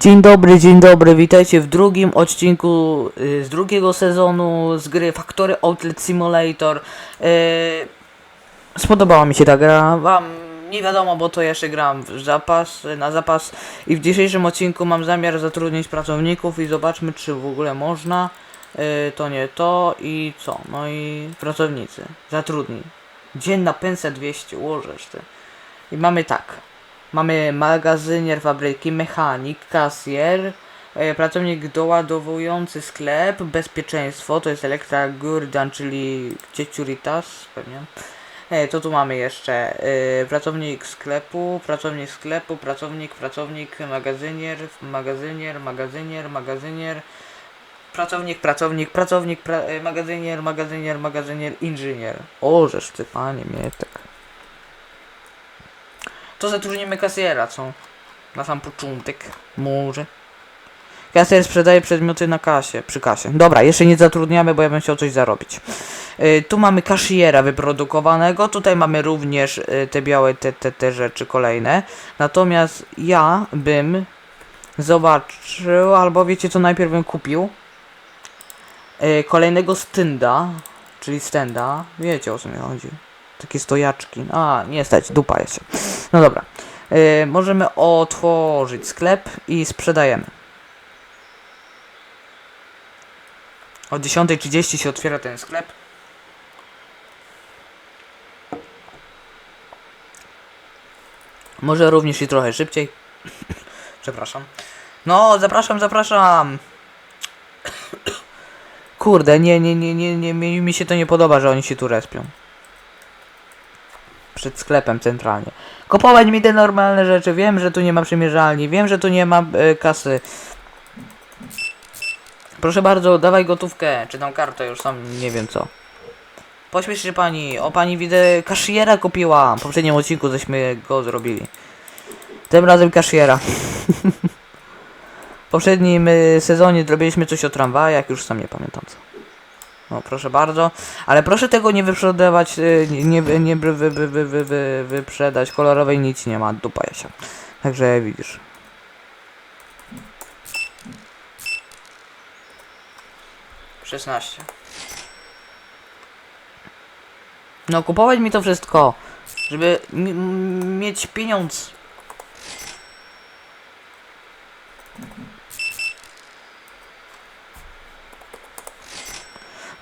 Dzień dobry, dzień dobry, witajcie w drugim odcinku y, z drugiego sezonu z gry Factory Outlet Simulator. Y, Spodobała mi się ta gra, wam nie wiadomo, bo to jeszcze gram w zapas, na zapas i w dzisiejszym odcinku mam zamiar zatrudnić pracowników i zobaczmy czy w ogóle można. Y, To nie to i co? No i pracownicy, zatrudnij. Dzienna pensja 200, łożesz ty. I mamy tak. Mamy magazynier fabryki, mechanik, kasjer, e, pracownik doładowujący sklep, bezpieczeństwo, to jest Elektra Gurdan, czyli Cieciuritas, pewnie. E, to tu mamy jeszcze e, pracownik sklepu, pracownik sklepu, pracownik, pracownik, magazynier, magazynier, magazynier, magazynier, pracownik, pracownik, pracownik, pra, e, magazynier, magazynier, magazynier, inżynier. O, żeż ty panie Mietek. To zatrudnimy kasjera, co? Na sam początek. Może. Kasjer sprzedaje przedmioty na kasie, przy kasie. Dobra, jeszcze nie zatrudniamy, bo ja bym chciał coś zarobić. Y, tu mamy kashiera wyprodukowanego, tutaj mamy również y, te białe, te, te, te rzeczy kolejne. Natomiast ja bym zobaczył, albo wiecie co najpierw bym kupił? Y, kolejnego stynda, czyli stenda. Wiecie o co mi chodzi. Takie stojaczki. A, nie stać, dupa jeszcze. No dobra. Y, możemy otworzyć sklep i sprzedajemy. O 10.30 się otwiera ten sklep. Może również i trochę szybciej. Przepraszam. No, zapraszam, zapraszam. Kurde, nie, nie, nie, nie, nie, mi się to nie podoba, że oni się tu respią. Przed sklepem centralnie. Kupować mi te normalne rzeczy. Wiem, że tu nie ma przymierzalni. Wiem, że tu nie ma e, kasy. Proszę bardzo, dawaj gotówkę. Czy tam kartę, już sam nie wiem co. Pośpiesz się pani. O pani widzę kashiera kupiła. W poprzednim odcinku żeśmy go zrobili. Tym razem kashiera. w poprzednim y, sezonie zrobiliśmy coś o tramwajach, już sam nie pamiętam co. No proszę bardzo, ale proszę tego nie wyprzedawać, y, nie, nie, nie wy, wy, wy, wy, wy, wy, wyprzedać, kolorowej nic nie ma, dupa Jasia. Także widzisz. Szesnaście. No kupować mi to wszystko, żeby mieć pieniądz.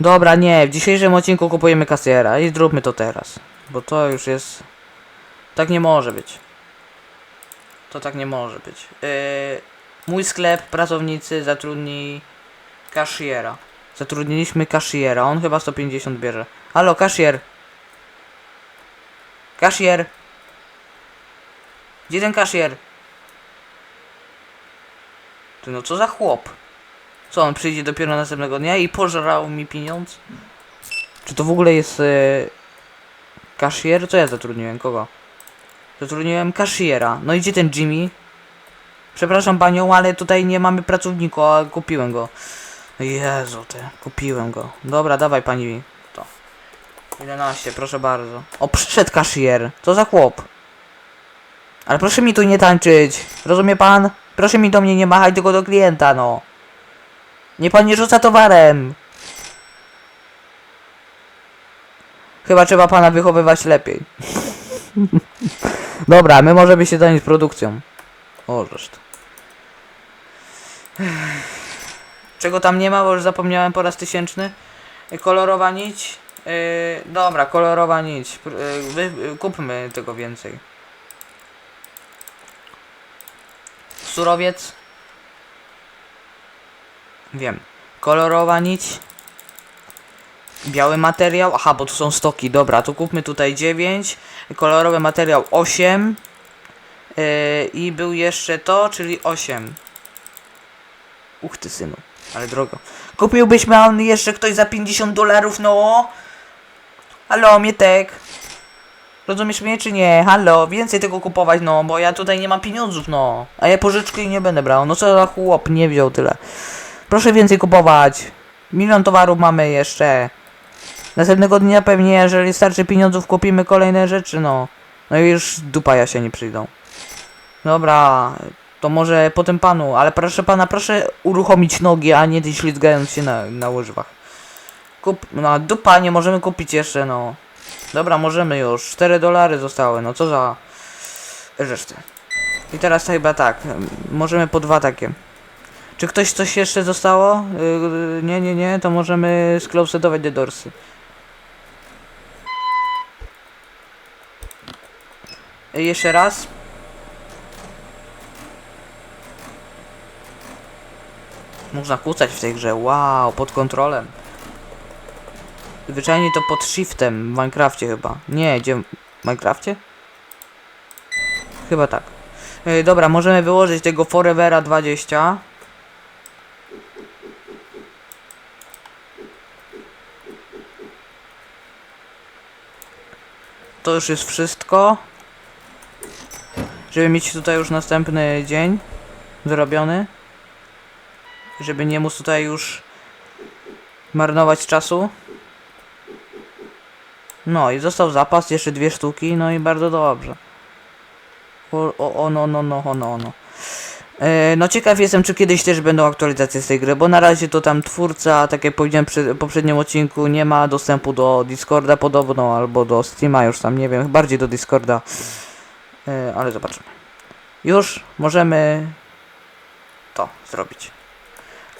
Dobra, nie, w dzisiejszym odcinku kupujemy kasjera i zróbmy to teraz. Bo to już jest... Tak nie może być. To tak nie może być. Yy, mój sklep, pracownicy, zatrudnij kashiera. Zatrudniliśmy kashiera, on chyba 150 bierze. Halo, kashier! Kashier! Gdzie ten kashier? Ty no co za chłop? Co, on przyjdzie dopiero następnego dnia i pożrał mi pieniądz? Czy to w ogóle jest... Kashier? Co ja zatrudniłem? Kogo? Zatrudniłem kashiera. No i gdzie ten Jimmy? Przepraszam panią, ale tutaj nie mamy pracownika, a kupiłem go. Jezu, ty, kupiłem go. Dobra, dawaj pani to. 11, proszę bardzo. O, przyszedł kashier. Co za chłop? Ale proszę mi tu nie tańczyć. Rozumie pan? Proszę mi do mnie nie machać, tylko do klienta, no. Nie pan nie rzuca towarem. Chyba trzeba pana wychowywać lepiej. Dobra, my możemy się zająć produkcją. O, to. Czego tam nie ma, bo już zapomniałem po raz tysięczny. Y, Kolorowa nić. Yy, dobra, kolorowa nić. Yy, kupmy tego więcej. Surowiec. Wiem. Kolorowa nić. Biały materiał. Aha, bo tu są stoki. Dobra, to kupmy tutaj 9. Kolorowy materiał 8. Yy, I był jeszcze to, czyli 8. Uch ty synu, ale drogo. Kupiłbyś on jeszcze ktoś za 50 dolarów, no? Halo, Mietek. Rozumiesz mnie czy nie? Halo, więcej tego kupować, no, bo ja tutaj nie mam pieniądzów, no. A ja pożyczki nie będę brał. No co za chłop, nie wziął tyle. Proszę więcej kupować. Milion towarów mamy jeszcze. Następnego dnia pewnie, jeżeli starczy pieniądzów, kupimy kolejne rzeczy, no. No i już dupa ja się nie przyjdą. Dobra. To może po tym panu, ale proszę pana, proszę uruchomić nogi, a nie ślizgając się na, na łyżwach. Kup, no dupa, nie możemy kupić jeszcze, no. Dobra, możemy już. 4 dolary zostały, no co za resztę. I teraz chyba tak, em, możemy po dwa takie. Czy ktoś coś jeszcze zostało? Yy, nie, nie, nie, to możemy sklousetować te dorsy. Y, Jeszcze raz. Można kłócać w tej grze, wow, pod kontrolem. Zwyczajnie to pod shiftem w Minecrafcie chyba. Nie, gdzie? W Minecrafcie? Chyba tak. Yy, dobra, możemy wyłożyć tego Forevera 20. To już jest wszystko. Żeby mieć tutaj już następny dzień zrobiony. Żeby nie móc tutaj już marnować czasu. No i został zapas, jeszcze dwie sztuki, no i bardzo dobrze. O, o, o no, no, no, o, no, no. E, no ciekaw jestem, czy kiedyś też będą aktualizacje z tej gry, bo na razie to tam twórca, tak jak powiedziałem przy poprzednim odcinku, nie ma dostępu do Discorda podobno, albo do Steama, już tam nie wiem, bardziej do Discorda. E, ale zobaczymy. Już możemy to zrobić.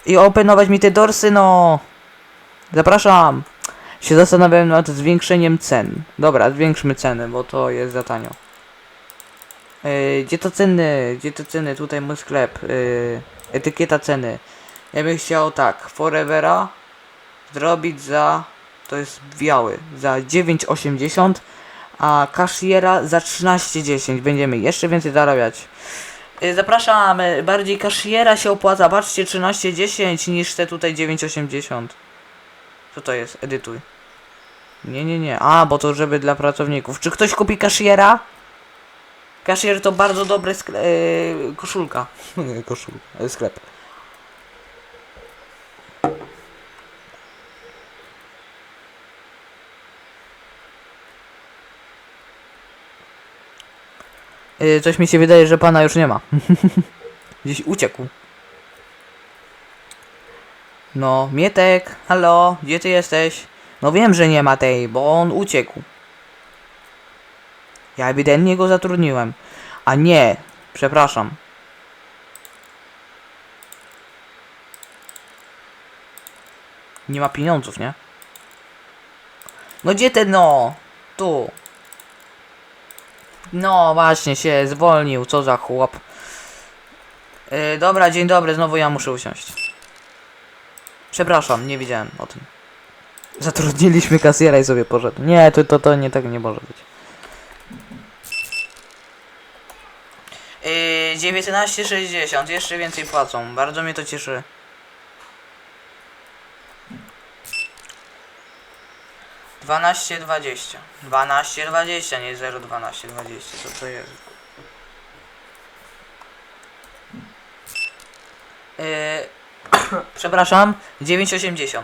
I openować mi te dorsy, no. Zapraszam. Się zastanawiałem nad zwiększeniem cen. Dobra, zwiększmy ceny, bo to jest za tanio. Yy, gdzie to ceny? Gdzie to ceny? Tutaj mój sklep. Yy, etykieta ceny. Ja bym chciał tak, Forevera zrobić za, to jest biały, za 9,80, a kashiera za 13,10. Będziemy jeszcze więcej zarabiać. Yy, zapraszam, bardziej kashiera się opłaca, patrzcie 13,10 niż te tutaj 9,80. Co to jest? Edytuj. Nie, nie, nie. A, bo to żeby dla pracowników. Czy ktoś kupi kashiera? Kashier to bardzo dobry skle- yy, koszulka. E, sklep. Yy, coś mi się wydaje, że pana już nie ma. Gdzieś uciekł. No, Mietek, halo, gdzie ty jesteś? No wiem, że nie ma tej, bo on uciekł. Ja ewidentnie go zatrudniłem. A nie, przepraszam. Nie ma pieniądzów, nie? No gdzie ten no? Tu. No właśnie się zwolnił, co za chłop. Yy, dobra, dzień dobry, znowu ja muszę usiąść. Przepraszam, nie wiedziałem o tym. Zatrudniliśmy kasjera i sobie poszedł. Nie, to, to, to nie tak nie może być. Yy, 19,60, jeszcze więcej płacą. Bardzo mnie to cieszy. Dwanaście dwadzieścia. Dwanaście dwadzieścia, nie zero dwanaście dwadzieścia. Co to jest? Yy, przepraszam, 9,80.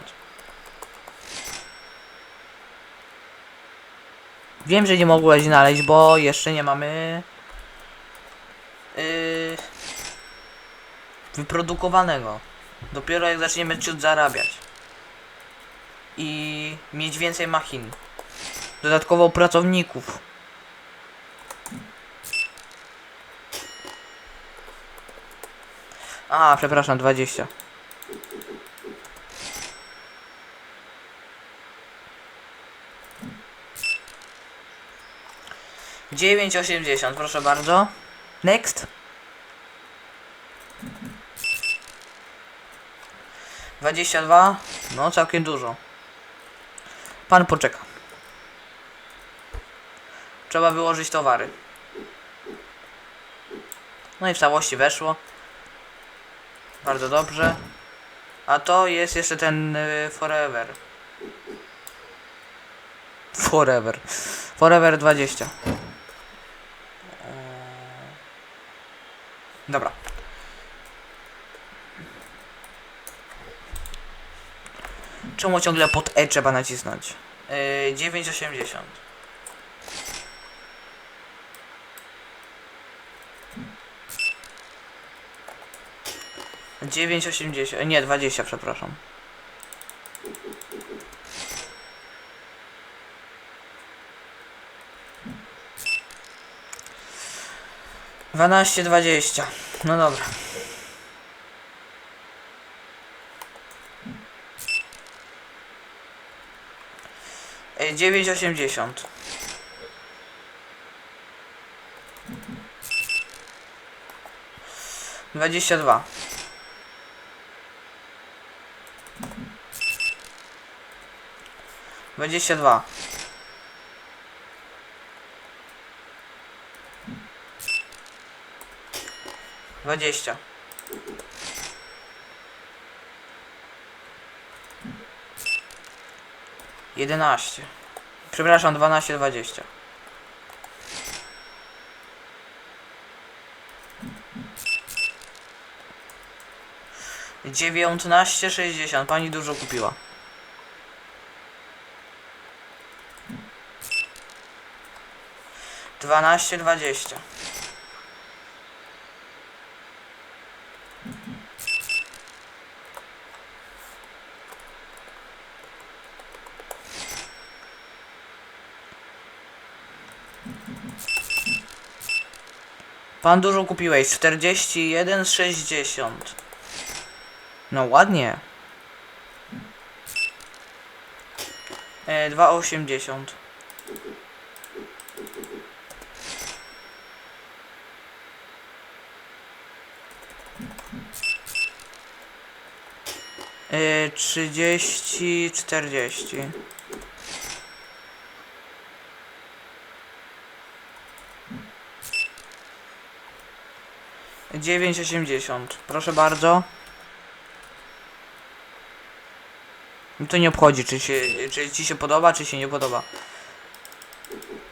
Wiem, że nie mogłeś znaleźć, bo jeszcze nie mamy wyprodukowanego. Dopiero jak zaczniemy ciut zarabiać i mieć więcej machin, dodatkowo pracowników. A, przepraszam, 20. Dziewięć osiemdziesiąt, proszę bardzo. Next. Dwadzieścia dwa. No, całkiem dużo. Pan poczeka. Trzeba wyłożyć towary. No i w całości weszło. Bardzo dobrze. A to jest jeszcze ten y, Forever. Forever. Forever 20. Dobra. Czemu ciągle pod E trzeba nacisnąć? Yy, 9,80. 9,80. Nie, 20, przepraszam. Dwanaście, dwadzieścia. No dobra. 9,80 22 22 20 11 Przepraszam, dwanaście, dwadzieścia. Dziewiętnaście, sześćdziesiąt. Pani dużo kupiła. Dwanaście, dwadzieścia. Pan dużo kupiłeś. 41 z 60. No ładnie. E, 2,80. E, 30, 40. Dziewięć osiemdziesiąt. Proszę bardzo. To nie obchodzi, czy, się, czy ci się podoba, czy się nie podoba.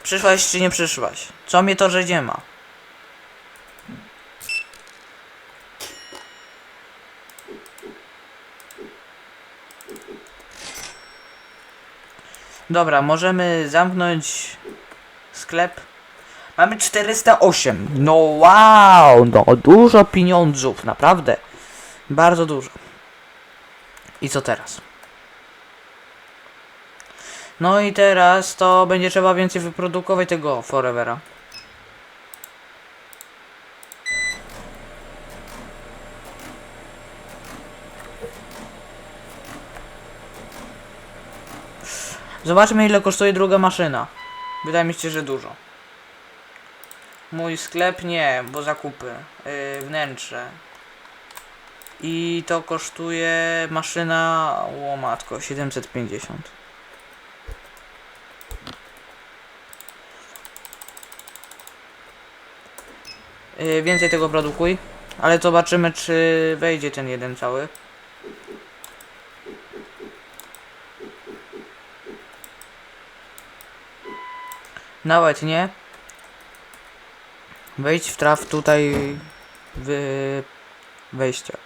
Przyszłaś, czy nie przyszłaś? Co mnie to, że nie ma? Dobra, możemy zamknąć sklep. Mamy 408. No wow, no dużo pieniądzów, naprawdę. Bardzo dużo. I co teraz? No i teraz to będzie trzeba więcej wyprodukować tego Forevera. Zobaczmy ile kosztuje druga maszyna. Wydaje mi się, że dużo. Mój sklep nie, bo zakupy. Yy, wnętrze. I to kosztuje maszyna, o matko, 750. Yy, więcej tego produkuj. Ale zobaczymy, czy wejdzie ten jeden cały. Nawet nie. Wejdź w traf tutaj w wejścia.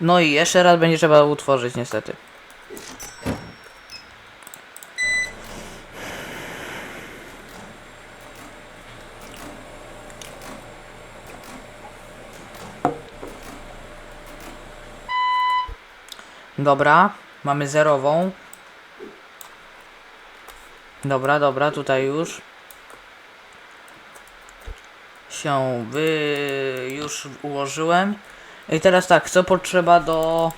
No i jeszcze raz będzie trzeba utworzyć niestety. Dobra, mamy zerową. Dobra, dobra, tutaj już się wy już ułożyłem. I teraz tak, co potrzeba do...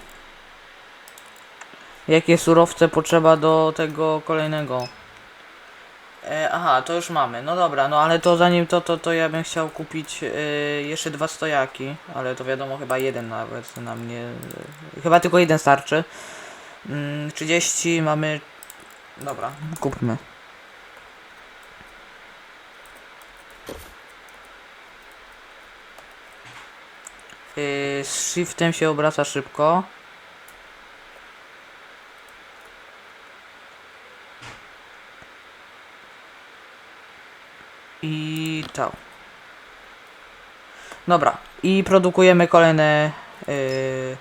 Jakie surowce potrzeba do tego kolejnego? E, aha, to już mamy. No dobra, no ale to zanim to, to, to ja bym chciał kupić e, jeszcze dwa stojaki, ale to wiadomo, chyba jeden nawet na mnie. E, chyba tylko jeden starczy. Mm, 30 mamy. Dobra, kupmy. Yy, z shiftem się obraca szybko. I to. Dobra. I produkujemy kolejne yy,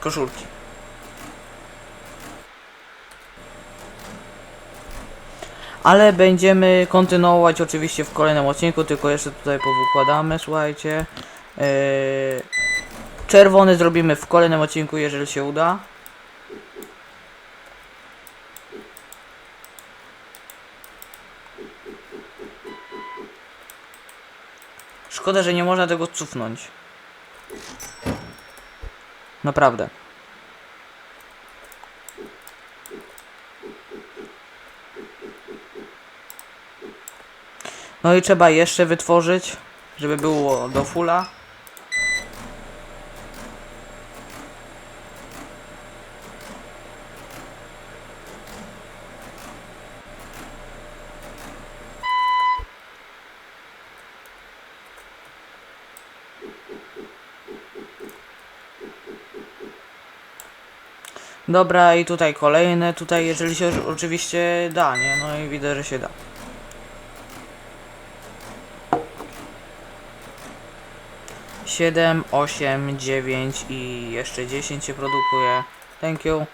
koszulki. ale będziemy kontynuować oczywiście w kolejnym odcinku, tylko jeszcze tutaj powykładamy, słuchajcie. Yy, czerwony zrobimy w kolejnym odcinku, jeżeli się uda. Szkoda, że nie można tego cofnąć. Naprawdę. No i trzeba jeszcze wytworzyć, żeby było do fulla. Dobra, i tutaj kolejne, tutaj jeżeli się oczywiście da, nie? No i widzę, że się da. Siedem, osiem, dziewięć i jeszcze dziesięć się produkuje. Thank you.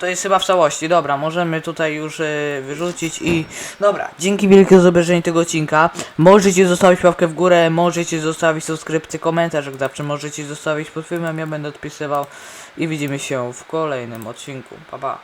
To jest chyba w całości. Dobra, możemy tutaj już e, wyrzucić i... Dobra, dzięki wielkie za obejrzenie tego odcinka. Możecie zostawić łapkę w górę, możecie zostawić subskrypcję, komentarz, jak zawsze możecie zostawić pod filmem, ja będę odpisywał. I widzimy się w kolejnym odcinku. Pa, pa.